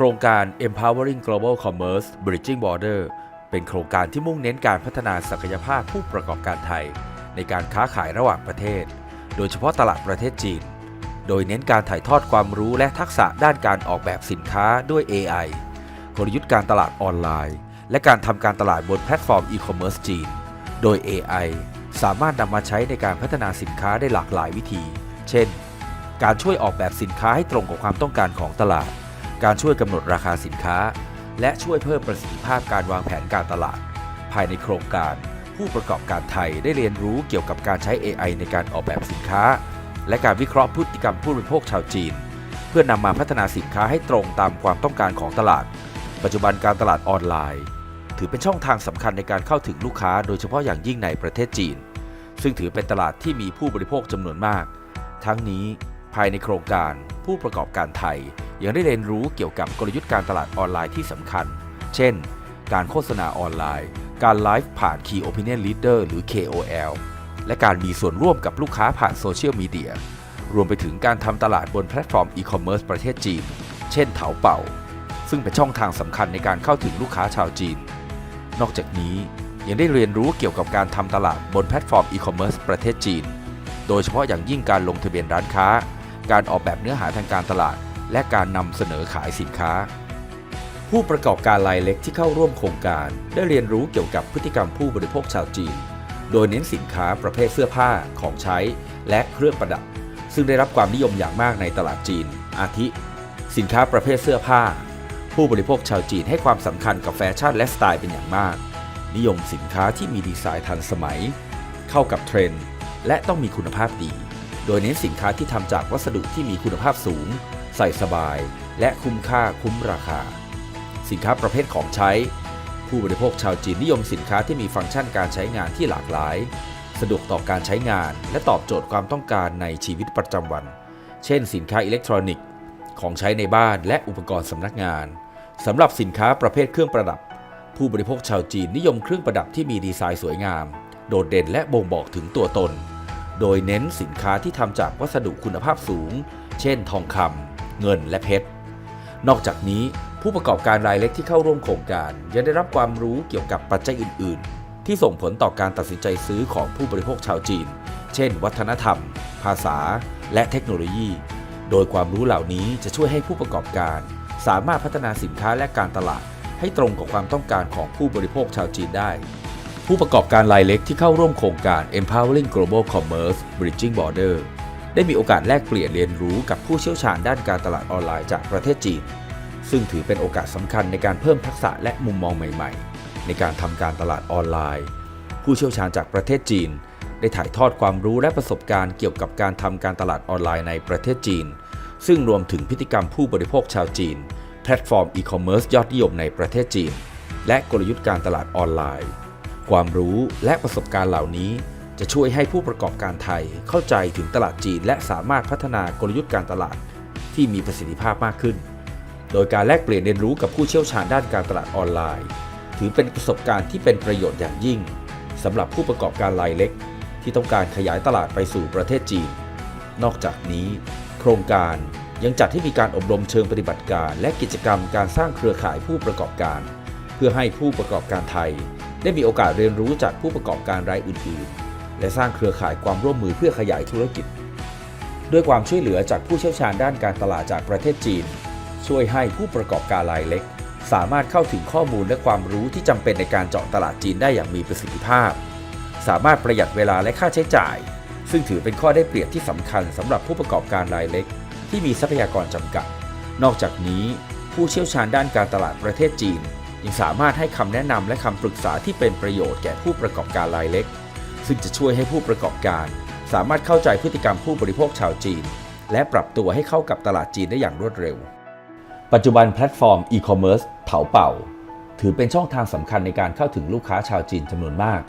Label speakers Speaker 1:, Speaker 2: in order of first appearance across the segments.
Speaker 1: โครงการ Empowering Global Commerce Bridging Border เป็นโครงการที่มุ่งเน้นการพัฒนาศักยภาพผู้ประกอบการไทย ในการค้าขายระหว่างประเทศ โดยเฉพาะตลาดประเทศจีน โดยเน้นการถ่ายทอดความรู้และทักษะด้านการออกแบบสินค้าด้วย AI กลยุทธ์การตลาดออนไลน์ และการทำการตลาดบนแพลตฟอร์มอีคอมเมิร์ซจีน โดย AI สามารถนำมาใช้ในการพัฒนาสินค้าได้หลากหลายวิธี เช่น การช่วยออกแบบสินค้าให้ตรงกับความต้องการของตลาด การช่วยกำหนดราคาสินค้า และช่วยเพิ่มประสิทธิภาพการวางแผนการตลาด ภายในโครงการ ผู้ประกอบการไทยได้เรียนรู้เกี่ยวกับการใช้ AI ในการออกแบบสินค้า และการวิเคราะห์พฤติกรรมผู้บริโภคชาวจีน เพื่อนำมาพัฒนาสินค้าให้ตรงตามความต้องการของตลาด ปัจจุบันการตลาดออนไลน์ ถือเป็นช่องทางสำคัญในการเข้าถึงลูกค้า โดยเฉพาะอย่างยิ่งในประเทศจีน ซึ่งถือเป็นตลาดที่มีผู้บริโภคจำนวนมาก ทั้งนี้ายในโครงการผู้ประกอบการไทย ยังได้เรียนรู้เกี่ยวกับกลยุทธ์การตลาดออนไลน์ที่สำคัญ เช่น การโฆษณาออนไลน์ การไลฟ์ผ่าน Key Opinion Leader หรือ KOL และการมีส่วนร่วมกับลูกค้าผ่านโซเชียลมีเดียรวมไปถึงการทำตลาดบนแพลตฟอร์มอีคอมเมิร์ซประเทศจีน เช่นเถาเป่า ซึ่งเป็นช่องทางสำคัญในการเข้าถึงลูกค้าชาวจีน นอกจากนี้ยังได้เรียนรู้เกี่ยวกับการทำตลาดบนแพลตฟอร์มอีคอมเมิร์ซประเทศจีน โดยเฉพาะอย่างยิ่งการลงทะเบียนร้านค้า การออกแบบเนื้อหาทางการตลาด และการนำเสนอขายสินค้า ผู้ประกอบการรายเล็กที่เข้าร่วมโครงการ ได้เรียนรู้เกี่ยวกับพฤติกรรมผู้บริโภคชาวจีน โดยเน้นสินค้าประเภทเสื้อผ้าของใช้ และเครื่องประดับ ซึ่งได้รับความนิยมอย่างมากในตลาดจีน อาทิ สินค้าประเภทเสื้อผ้า ผู้บริโภคชาวจีนให้ความสำคัญกับแฟชั่นและสไตล์เป็นอย่างมาก นิยมสินค้าที่มีดีไซน์ทันสมัย เข้ากับเทรนด์และต้องมีคุณภาพดี โดยเน้นสินค้าที่ทำจากวัสดุที่มีคุณภาพสูง ใส่สบาย และคุ้มค่าคุ้มราคา สินค้าประเภทของใช้ ผู้บริโภคชาวจีนนิยมสินค้าที่มีฟังก์ชันการใช้งานที่หลากหลาย สะดวกต่อการใช้งาน และตอบโจทย์ความต้องการในชีวิตประจำวัน เช่น สินค้าอิเล็กทรอนิกส์ ของใช้ในบ้านและอุปกรณ์สำนักงานสำหรับสินค้าประเภทเครื่องประดับ ผู้บริโภคชาวจีนนิยมเครื่องประดับที่มีดีไซน์สวยงาม โดดเด่นและบ่งบอกถึงตัวตน โดยเน้นสินค้าที่ทำจากวัสดุคุณภาพสูง เช่น ทองคำเงินและเพชร นอกจากนี้ผู้ประกอบการรายเล็กที่เข้าร่วมโครงการยังได้รับความรู้เกี่ยวกับปัจจัยอื่น ๆ ที่ส่งผลต่อการตัดสินใจซื้อของผู้บริโภคชาวจีน เช่น วัฒนธรรม ภาษา และเทคโนโลยี โดยความรู้เหล่านี้จะช่วยให้ผู้ประกอบการ สามารถพัฒนาสินค้าและการตลาดให้ตรงกับความต้องการของผู้บริโภคชาวจีนได้ ผู้ประกอบการรายเล็กที่เข้าร่วมโครงการ Empowering Global Commerce Bridging Border ได้มีโอกาสแลกเปลี่ยนเรียนรู้กับผู้เชี่ยวชาญด้านการตลาดออนไลน์จากประเทศจีน ซึ่งถือเป็นโอกาสสำคัญในการเพิ่มทักษะและมุมมองใหม่ๆ ในการทำการตลาดออนไลน์ ผู้เชี่ยวชาญจากประเทศจีน ได้ถ่ายทอดความรู้และประสบการณ์เกี่ยวกับการทำการตลาดออนไลน์ในประเทศจีน ซึ่งรวมถึงพฤติกรรมผู้บริโภคชาวจีน แพลตฟอร์มอีคอมเมิร์ซยอดนิยมในประเทศจีน และกลยุทธ์การตลาดออนไลน์ ความรู้และประสบการณ์เหล่านี้ จะช่วยให้ผู้ประกอบการไทยเข้าใจถึงตลาดจีน และสามารถพัฒนากลยุทธ์การตลาดที่มีประสิทธิภาพมากขึ้น โดยการแลกเปลี่ยนเรียนรู้กับผู้เชี่ยวชาญด้านการตลาดออนไลน์ ถือเป็นประสบการณ์ที่เป็นประโยชน์อย่างยิ่งสำหรับผู้ประกอบการรายเล็ก ที่ต้องการขยายตลาดไปสู่ประเทศจีน นอกจากนี้ โครงการยังจัดให้มีการอบรมเชิงปฏิบัติการ และกิจกรรมการสร้างเครือข่ายผู้ประกอบการ เพื่อให้ผู้ประกอบการไทย ได้มีโอกาสเรียนรู้จากผู้ประกอบการรายอื่น ๆ และสร้างเครือข่ายความร่วมมือเพื่อขยายธุรกิจ ด้วยความช่วยเหลือจากผู้เชี่ยวชาญด้านการตลาดจากประเทศจีน ช่วยให้ผู้ประกอบการรายเล็ก สามารถเข้าถึงข้อมูลและความรู้ที่จำเป็นในการเจาะตลาดจีนได้อย่างมีประสิทธิภาพ สามารถประหยัดเวลาและค่าใช้จ่าย ซึ่งถือเป็นข้อได้เปรียบที่สำคัญสำหรับผู้ประกอบการรายเล็ก ที่มีทรัพยากรจำกัด นอกจากนี้ผู้เชี่ยวชาญด้านการตลาดประเทศจีน ยังสามารถให้คำแนะนำและคำปรึกษาที่เป็นประโยชน์แก่ผู้ประกอบการรายเล็ก ซึ่งจะช่วยให้ผู้ประกอบการ สามารถเข้าใจพฤติกรรมผู้บริโภคชาวจีน และปรับตัวให้เข้ากับตลาดจีนได้อย่างรวดเร็ว ปัจจุบันแพลตฟอร์มอีคอมเมิร์ซเถาเป่า ถือเป็นช่องทางสำคัญในการเข้าถึงลูกค้าชาวจีนจำนวนมาก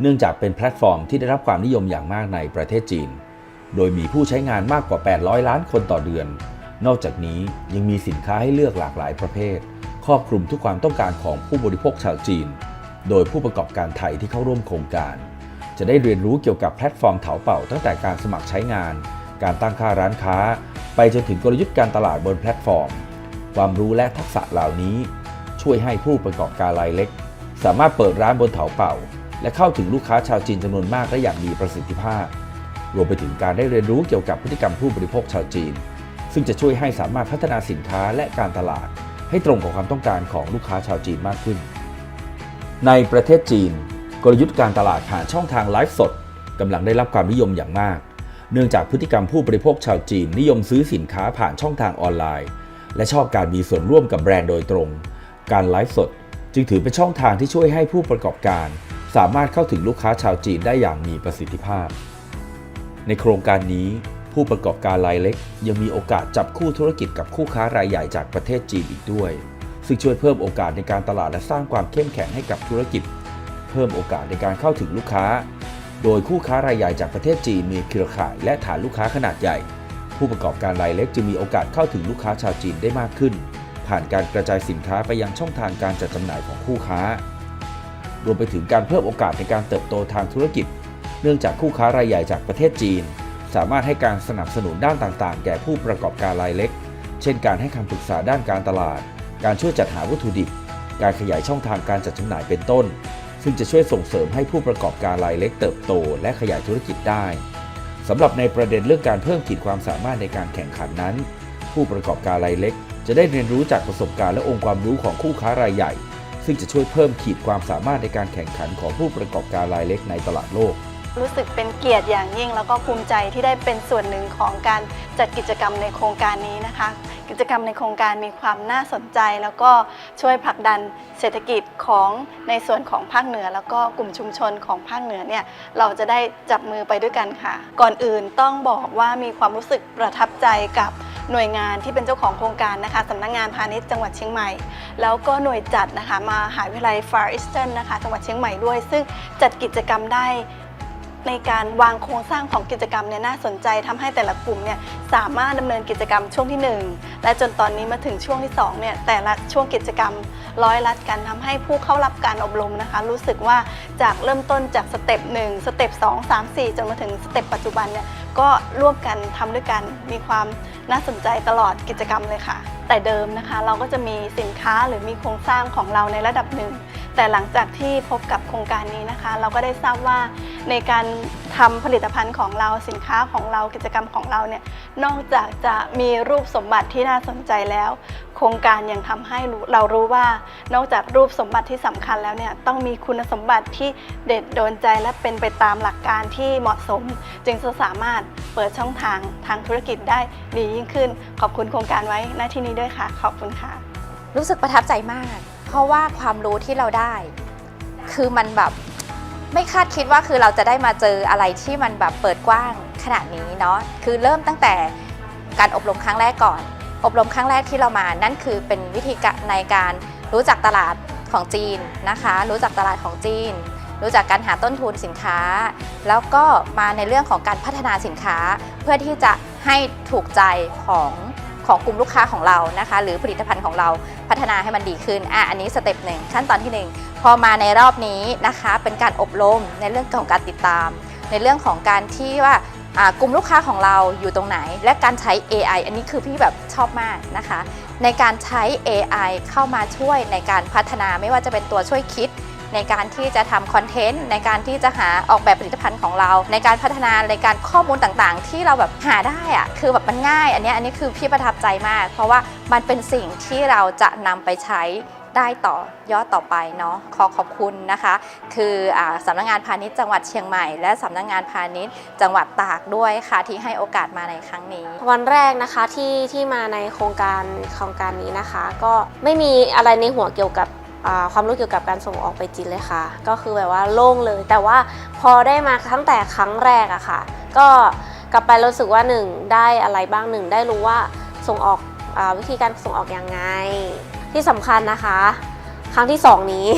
Speaker 1: เนื่องจากเป็นแพลตฟอร์มที่ได้รับความนิยมอย่างมากในประเทศจีน โดยมีผู้ใช้งานมากกว่า 800 ล้านคนต่อเดือน นอกจากนี้ยังมีสินค้าให้เลือกหลากหลายประเภท ครอบคลุมทุกความต้องการของผู้บริโภคชาวจีน โดยผู้ประกอบการไทยที่เข้าร่วมโครงการ จะได้เรียนรู้เกี่ยวกับแพลตฟอร์มเถาเป่าตั้งแต่การสมัครใช้งาน การตั้งค่าร้านค้า ไปจนถึงกลยุทธ์การตลาดบนแพลตฟอร์ม ความรู้และทักษะเหล่านี้ ช่วยให้ผู้ประกอบการรายเล็ก สามารถเปิดร้านบนเถาเป่า และเข้าถึงลูกค้าชาวจีนจำนวนมากได้อย่างมีประสิทธิภาพ รวมไปถึงการได้เรียนรู้เกี่ยวกับพฤติกรรมผู้บริโภคชาวจีน ซึ่งจะช่วยให้สามารถพัฒนาสินค้าและการตลาด ให้ตรงกับความต้องการของลูกค้าชาวจีนมากขึ้น ในประเทศจีน กลยุทธ์การตลาดผ่านช่องทางไลฟ์สดกำลังได้รับความนิยมอย่างมาก เนื่องจากพฤติกรรมผู้บริโภคชาวจีนนิยมซื้อสินค้าผ่านช่องทางออนไลน์ และชอบการมีส่วนร่วมกับแบรนด์โดยตรง การไลฟ์สดจึงถือเป็นช่องทางที่ช่วยให้ผู้ประกอบการ สามารถเข้าถึงลูกค้าชาวจีนได้อย่างมีประสิทธิภาพ ในโครงการนี้ ผู้ประกอบการรายเล็ก ยังมีโอกาสจับคู่ธุรกิจกับคู่ค้ารายใหญ่จากประเทศจีนอีกด้วย ซึ่งช่วยเพิ่มโอกาสในการตลาดและสร้างความเข้มแข็งให้กับธุรกิจ เพิ่มโอกาสในการเข้าถึงลูกค้า โดยคู่ค้ารายใหญ่จากประเทศจีนมีเครือข่ายและฐานลูกค้าขนาดใหญ่ ผู้ประกอบการรายเล็กจึงมีโอกาสเข้าถึงลูกค้าชาวจีนได้มากขึ้น ผ่านการกระจายสินค้าไปยังช่องทางการจัดจำหน่ายของคู่ค้ารวมไปถึงการเพิ่มโอกาสในการเติบโตทางธุรกิจ เนื่องจากคู่ค้ารายใหญ่จากประเทศจีน สามารถให้การสนับสนุนด้านต่างๆ แก่ผู้ประกอบการรายเล็ก เช่นการให้คำปรึกษาด้านการตลาด การช่วยจัดหาวัตถุดิบ การขยายช่องทางการจัดจำหน่ายเป็นต้น ซึ่งจะช่วยส่งเสริมให้ผู้ประกอบการรายเล็กเติบโต และขยายธุรกิจได้สำหรับในประเด็นเรื่องการเพิ่มขีดความสามารถในการแข่งขันนั้น ผู้ประกอบการรายเล็ก จะได้เรียนรู้จากประสบการณ์และองค์ความรู้ของคู่ค้ารายใหญ่ ซึ่งจะช่วยเพิ่มขีดความสามารถในการแข่งขันของผู้ประกอบการรายเล็กในตลาดโลก
Speaker 2: รู้สึกเป็นเกียรติอย่างยิ่ง แล้วก็ภูมิใจที่ได้เป็นส่วนหนึ่งของการจัดกิจกรรมในโครงการนี้นะคะ กิจกรรมในโครงการมีความน่าสนใจ แล้วก็ช่วยผลักดันเศรษฐกิจของในส่วนของภาคเหนือ แล้วก็กลุ่มชุมชนของภาคเหนือเนี่ยเราจะได้จับมือไปด้วยกันค่ะ ก่อนอื่นต้องบอกว่ามีความรู้สึกประทับใจกับหน่วยงานที่เป็นเจ้าของโครงการนะคะสำนักงานพาณิชย์จังหวัดเชียงใหม่ แล้วก็หน่วยจัดนะคะมาหาวิทยาลัย Far Eastern นะคะจังหวัดเชียงใหม่ด้วย ซึ่งจัดกิจกรรมได้ ในการวางโครงสร้างของกิจกรรมเนี่ยน่าสนใจทำให้แต่ละกลุ่มเนี่ยสามารถดำเนินกิจกรรมช่วงที่ 1 และจนตอนนี้มาถึงช่วงที่2เนี่ยแต่ละช่วงกิจกรรมร้อยลัดกันทำให้ผู้เข้ารับการอบรมนะคะ รู้สึกว่าจากเริ่มต้นจากสเต็ป1สเต็ป2 3 4จนมาถึงสเต็ปปัจจุบันเนี่ยก็ร่วมกันทำด้วยกันมีความน่าสนใจตลอดกิจกรรมเลยค่ะ แต่เดิมนะคะเราก็จะมีสินค้าหรือมีโครงสร้างของเราในระดับหนึ่ง แต่หลังจากที่พบกับโครงการนี้นะคะ เราก็ได้ทราบว่า ในการทำผลิตภัณฑ์ของเราสินค้าของเรากิจกรรมของเราเนี่ยนอกจากจะมีรูปสมบัติที่น่าสนใจแล้ว โครงการยังทำให้เรารู้ว่า นอกจากรูปสมบัติที่สำคัญแล้วเนี่ยต้องมีคุณสมบัติที่เด็ดโดนใจและเป็นไปตามหลักการที่เหมาะสม จึงจะสามารถเปิดช่องทางทางธุรกิจได้ดียิ่งขึ้น ขอบคุณโครงการไว้หน้าที่นี้ด้วยค่ะ ขอบคุณค่ะ
Speaker 3: รู้สึกประทับใจมาก เพราะว่าความรู้ที่เราได้ คือมันแบบ ไม่คาดคิดว่าคือเราจะได้มาเจออะไรที่มันแบบเปิดกว้างขนาดนี้เนาะคือเริ่มตั้งแต่การอบรมครั้งแรกก่อน อบรมครั้งแรกที่เรามานั่นคือเป็นวิธีการในการรู้จักตลาดของจีนนะคะ รู้จักตลาดของจีน รู้จักการหาต้นทุนสินค้า แล้วก็มาในเรื่องของการพัฒนาสินค้า เพื่อที่จะให้ถูกใจของ ของกลุ่มลูกค้าของเรานะคะ หรือผลิตภัณฑ์ของเราพัฒนาให้มันดีขึ้นอะอันนี้สเต็ปหนึ่งขั้นตอนที่หนึ่งพอมาในรอบนี้นะคะ เป็นการอบรมในเรื่องของการติดตาม ในเรื่องของการที่ว่าอ่ากลุ่มลูกค้าของเราอยู่ตรงไหน และการใช้ AI อันนี้คือพี่แบบชอบมากนะคะ ในการใช้ AI เข้ามาช่วยในการพัฒนาไม่ว่าจะเป็นตัวช่วยคิด ในการที่จะทำคอนเทนต์ในการที่จะหาออกแบบผลิตภัณฑ์ของเรา ในการพัฒนาในการข้อมูลต่างๆ ที่เราแบบหาได้อะคือแบบมันง่าย อันนี้อันนี้คือพี่ประทับใจมาก เพราะว่ามันเป็นสิ่งที่เราจะนำไปใช้ได้ต่อยอดต่อไปเนาะขอขอบคุณนะคะ คืออาสำนักงานพาณิชย์จังหวัดเชียงใหม่ และสำนักงานพาณิชย์จังหวัดตากด้วยค่ะที่ให้โอกาสมาในครั้งนี้
Speaker 4: วันแรกนะคะที่ที่มาในโครงการโครงการนี้นะคะ ก็ไม่มีอะไรในหัวเกี่ยวกับ ความรู้เกี่ยวกับการส่งออกไปจีนเลยค่ะ ก็คือแบบว่าโล่งเลย แต่ว่าพอได้มาตั้งแต่ครั้งแรกอะค่ะ ก็กลับไปรู้สึกว่าหนึ่งได้อะไรบ้างหนึ่งได้รู้ว่าส่งออกอวิธีการส่งออกอยังไง ที่สำคัญนะคะ ครั้งที่สองนี้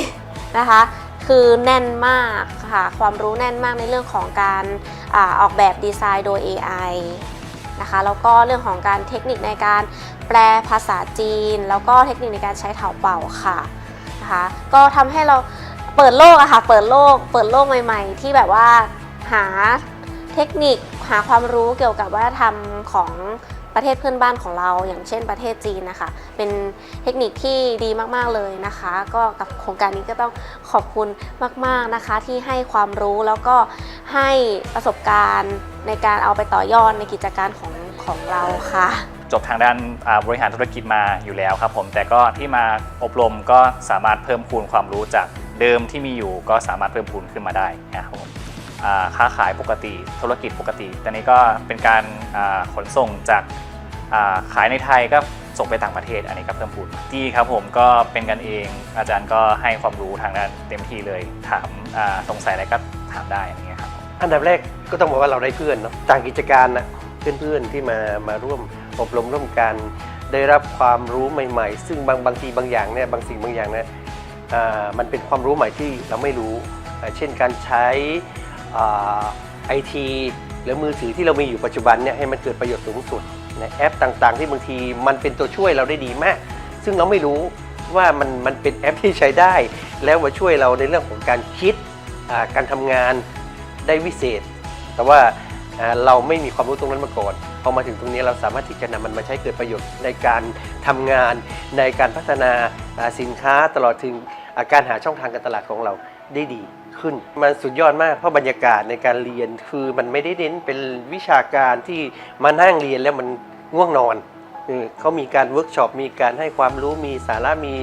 Speaker 4: นะคะ คือแน่นมากค่ะความรู้แน่นมากในเรื่องของการอออกแบบดีไซน์โดย AI นะคะแล้วก็เรื่องของการเทคนิคในการแปลภาษาจีน แล้วก็เทคนิคในการใช้เถาเป่าค่ะ นะคะ ก็ทำให้เราเปิดโลกอะค่ะ เปิดโลก เปิดโลกใหม่ ๆ ที่แบบว่าหาเทคนิคหาความรู้เกี่ยวกับวัฒนธรรมของประเทศเพื่อนบ้านของเรา อย่างเช่นประเทศจีนนะคะ เป็นเทคนิคที่ดีมากๆเลยนะคะ ก็กับโครงการนี้ก็ต้องขอบคุณมากๆนะคะ ที่ให้ความรู้แล้วก็ให้ประสบการณ์ในการเอาไปต่อยอดในกิจการของของเราค่ะ
Speaker 5: จบทางด้านบริหารธุรกิจมาอยู่แล้วครับผมแต่ก็ที่มาอบรมก็สามารถเพิ่มพูนความรู้จากเดิมที่มีอยู่ก็สามารถเพิ่มพูนขึ้นมาได้นะครับผมค้าขายปกติธุรกิจปกติแต่นี้ก็เป็นการขนส่งจากขายในไทยก็ส่งไปต่างประเทศอันนี้ก็เพิ่มพูนดีครับผมก็เป็นกันเองอาจารย์ก็ให้ความรู้ทางด้านเต็มที่เลยถามสงสัยอะไรก็ถามได้อย่างเงี้ยครับ
Speaker 6: อันดับแรกก็ต้องบอกว่าเราได้เพื่อนเนาะต่างกิจการนะเพื่อนๆที่มามาร่วม อบรมร่วมกัน ได้รับความรู้ใหม่ ๆ ซึ่งบางบางทีบางอย่างเนี่ยบางสิ่งบางอย่างเนี่ยมันเป็นความรู้ใหม่ที่เราไม่รู้ เช่นการใช้ไอทีหรือมือถือที่เรามีอยู่ปัจจุบันเนี่ยให้มันเกิดประโยชน์สูงสุดนะแอปต่างๆ ที่บางทีมันเป็นตัวช่วยเราได้ดีมาก ซึ่งเราไม่รู้ว่ามันมันเป็นแอปที่ใช้ได้ แล้วมาช่วยเราในเรื่องของการคิดการทำงานได้วิเศษ แต่ว่าเราไม่มีความรู้ตรงนั้นมาก่อน พอมาถึงตรงนี้เราสามารถที่จะนำมันมาใช้เกิดประโยชน์ในการทำงานในการพัฒนาสินค้าตลอดถึงาการหาช่องทางการตลาดของเราได้ดีขึ้น มันสุดยอดมากเพราะบรรยากาศในการเรียนคือมันไม่ได้เน้นเป็นวิชาการที่มานั่งเรียนแล้วมันง่วงนอนเออเขามีการเวิร์กช็อปมีการให้ความรู้มีสาระมี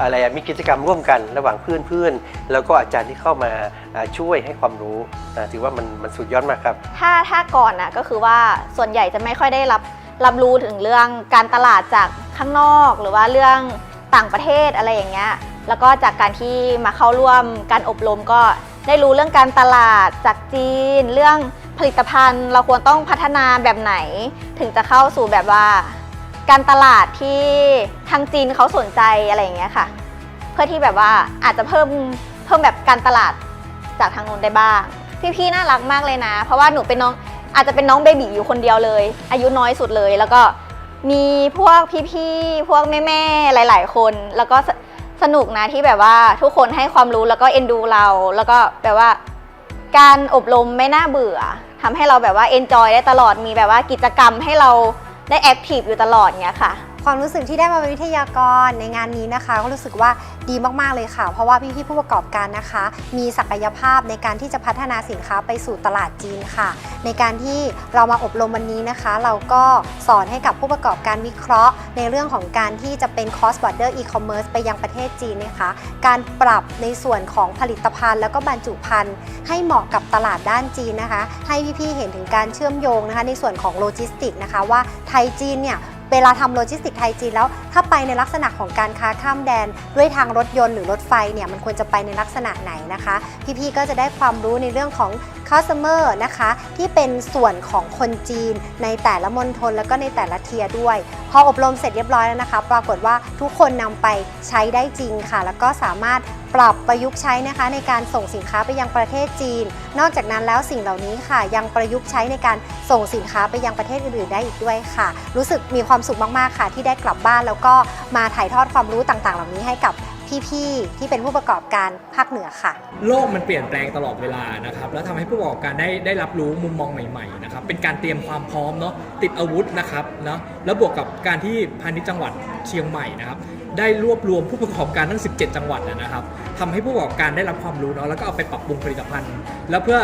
Speaker 6: อะไรมีกิจกรรมร่วมกันระหว่างเพื่อนเพื่อนๆ แล้วก็อาจารย์ที่เข้ามาช่วยให้ความรู้ถือว่ามันมันสุดยอดมากครับ
Speaker 7: ถ้าถ้าก่อนนะก็คือว่าส่วนใหญ่จะไม่ค่อยได้รับรับรู้ถึงเรื่องการตลาดจากข้างนอก หรือว่าเรื่องต่างประเทศอะไรอย่างเงี้ยแล้วก็จากการที่มาเข้าร่วมการอบรมก็ได้รู้เรื่องการตลาดจากจีน เรื่องผลิตภัณฑ์ เราควรต้องพัฒนาแบบไหน ถึงจะเข้าสู่แบบว่า การตลาดที่ทางจีนเขาสนใจอะไรอย่างเงี้ยค่ะ เพื่อที่แบบว่าอาจจะเพิ่มเพิ่มแบบการตลาดจากทางนู้นได้บ้าง พี่ๆน่ารักมากเลยนะ เพราะว่าหนูเป็นน้องอาจจะเป็นน้องเบบีอยู่คนเดียวเลย อายุน้อยสุดเลย แล้วก็มีพวกพี่ๆพวกแม่ๆหลาย ๆ คน แล้วก็สนุกนะที่แบบว่าทุกคนให้ความรู้แล้วก็เอ็นดูเรา แล้วก็แบบว่า การอบรมไม่น่าเบื่อทำให้เราแบบว่าเอนจอยได้ตลอดมีแบบว่ากิจกรรมให้เรา ได้แอคทีฟอยู่ตลอดเงี้ยค่ะ
Speaker 8: ความรู้สึกที่ได้มาเป็นวิทยากรในงานนี้นะคะ ก็รู้สึกว่าดีมากๆเลยค่ะ เพราะว่าพี่ๆผู้ประกอบการนะคะ มีศักยภาพในการที่จะพัฒนาสินค้าไปสู่ตลาดจีนค่ะ ในการที่เรามาอบรมวันนี้นะคะ เราก็สอนให้กับผู้ประกอบการวิเคราะห์ ในเรื่องของการที่จะเป็น cross border e-commerce ไปยังประเทศจีนนะคะ การปรับในส่วนของผลิตภัณฑ์ แล้วก็บรรจุภัณฑ์ให้เหมาะกับตลาดด้านจีนนะคะ ให้พี่ๆเห็นถึงการเชื่อมโยงนะคะ ในส่วนของโลจิสติกนะคะว่าไทยจีนเนี่ย เวลาทำโลจิสติกไทยจีนแล้ว ถ้าไปในลักษณะของการค้าข้ามแดน ด้วยทางรถยนต์หรือรถไฟเนี่ยมันควรจะไปในลักษณะไหนนะคะ พี่ๆก็จะได้ความรู้ในเรื่องของ customer นะคะที่เป็นส่วนของคนจีนในแต่ละมณฑลแล้วก็ในแต่ละเทียด้วย พออบรมเสร็จเรียบร้อยแล้วนะคะ ปรากฏว่าทุกคนนำไปใช้ได้จริงค่ะ แล้วก็สามารถ ปรับประยุกต์ใช้นะคะในการส่งสินค้าไปยังประเทศจีน นอกจากนั้นแล้วสิ่งเหล่านี้ค่ะ ยังประยุกต์ใช้ในการส่งสินค้าไปยังประเทศอื่นๆ ได้อีกด้วยค่ะ รู้สึกมีความสุขมากๆค่ะ ที่ได้กลับบ้านแล้วก็มาถ่ายทอดความรู้ต่างๆ เหล่านี้ให้กับพี่ๆที่เป็นผู้ประกอบการภาคเหนือค่ะ
Speaker 9: โลกมันเปลี่ยนแปลงตลอดเวลานะครับแล้วทำให้ผู้ประกอบการได้ได้รับรู้มุมมองใหม่ๆนะครับเป็นการเตรียมความพร้อมเนาะติดอาวุธนะครับเนาะแล้วบวกกับการที่พาณิชย์จังหวัดเชียงใหม่นะครับ ได้รวบรวมผู้ประกอบการทั้ง 17 จังหวัดนะครับทำให้ผู้ประกอบการได้รับความรู้เนาะแล้วก็เอาไปปรับปรุงผลิตภัณฑ์ แล้วเพื่อ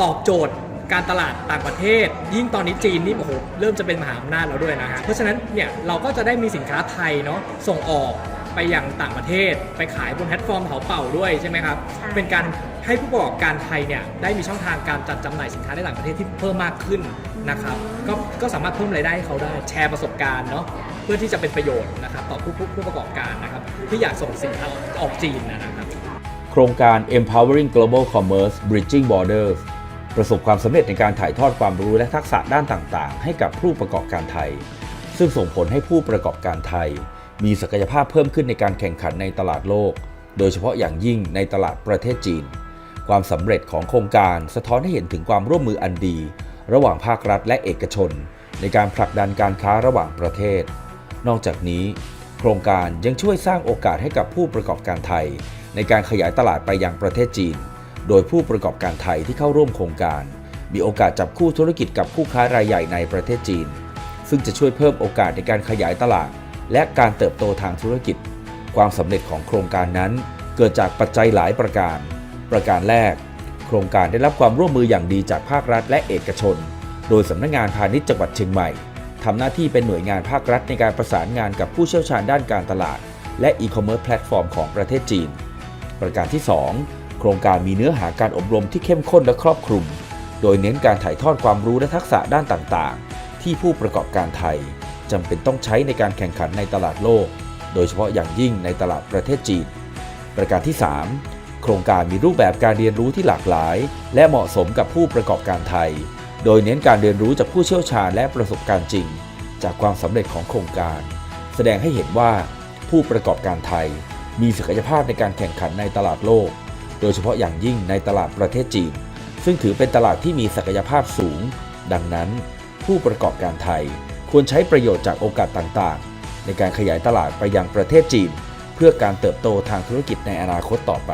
Speaker 9: ตอบโจทย์การตลาดต่างประเทศ ยิ่งตอนนี้จีนนี่โอ้โหเริ่มจะเป็นมหาอำนาจแล้วด้วยนะฮะเพราะฉะนั้นเนี่ยเราก็จะได้มีสินค้าไทยเนาะส่งออกไปอย่างต่างประเทศ ไปขายบนแพลตฟอร์มเผาเป่าด้วยใช่ไหมครับ
Speaker 8: ใช่
Speaker 9: เป็นการให้ผู้ประกอบการไทยเนี่ยได้มีช่องทางการจัดจำหน่ายสินค้าในต่างประเทศที่เพิ่มมากขึ้นนะครับก็ก็สามารถเพิ่มรายได้ให้เขาได้แชร์ประสบการณ์เนาะเพื่อที่จะเป็นประโยชน์นะครับต่อผู้ผู้ประกอบการนะครับที่อยากส่งสินค้าออกจีนนะครับ
Speaker 1: โครงการ Empowering Global Commerce Bridging Borders ประสบความสำเร็จในการถ่ายทอดความรู้และทักษะด้านต่างๆ ให้กับผู้ประกอบการไทย ซึ่งส่งผลให้ผู้ประกอบการไทย มีศักยภาพเพิ่มขึ้นในการแข่งขันในตลาดโลก โดยเฉพาะอย่างยิ่งในตลาดประเทศจีน ความสำเร็จของโครงการสะท้อนให้เห็นถึงความร่วมมืออันดี ระหว่างภาครัฐและเอกชน ในการผลักดันการค้าระหว่างประเทศ นอกจากนี้ โครงการยังช่วยสร้างโอกาสให้กับผู้ประกอบการไทย ในการขยายตลาดไปยังประเทศจีน โดยผู้ประกอบการไทยที่เข้าร่วมโครงการ มีโอกาสจับคู่ธุรกิจกับผู้ค้ารายใหญ่ในประเทศจีน ซึ่งจะช่วยเพิ่มโอกาสในการขยายตลาด และการเติบโตทางธุรกิจ ความสำเร็จของโครงการนั้น เกิดจากปัจจัยหลายประการ ประการแรก โครงการได้รับความร่วมมืออย่างดีจากภาครัฐและเอกชน โดยสำนักงานพาณิชย์จังหวัดเชียงใหม่ ทำหน้าที่เป็นหน่วยงานภาครัฐในการประสานงานกับผู้เชี่ยวชาญด้านการตลาด และอีคอมเมิร์ซแพลตฟอร์มของประเทศจีน ประการที่ 2 โครงการมีเนื้อหาการอบรมที่เข้มข้นและครอบคลุม โดยเน้นการถ่ายทอดความรู้และทักษะด้านต่างๆ ที่ผู้ประกอบการไทยจำเป็นต้องใช้ในการแข่งขันในตลาดโลก โดยเฉพาะอย่างยิ่งในตลาดประเทศจีน ประการที่ 3 โครงการมีรูปแบบการเรียนรู้ที่หลากหลาย และเหมาะสมกับผู้ประกอบการไทย โดยเน้นการเรียนรู้จากผู้เชี่ยวชาญและประสบการณ์จริง จากความสำเร็จของโครงการ แสดงให้เห็นว่าผู้ประกอบการไทย มีศักยภาพในการแข่งขันในตลาดโลก โดยเฉพาะอย่างยิ่งในตลาดประเทศจีน ซึ่งถือเป็นตลาดที่มีศักยภาพสูง ดังนั้น ผู้ประกอบการไทยควรใช้ประโยชน์จากโอกาสต่างๆ ในการขยายตลาดไปยังประเทศจีน เพื่อการเติบโตทางธุรกิจในอนาคตต่อไป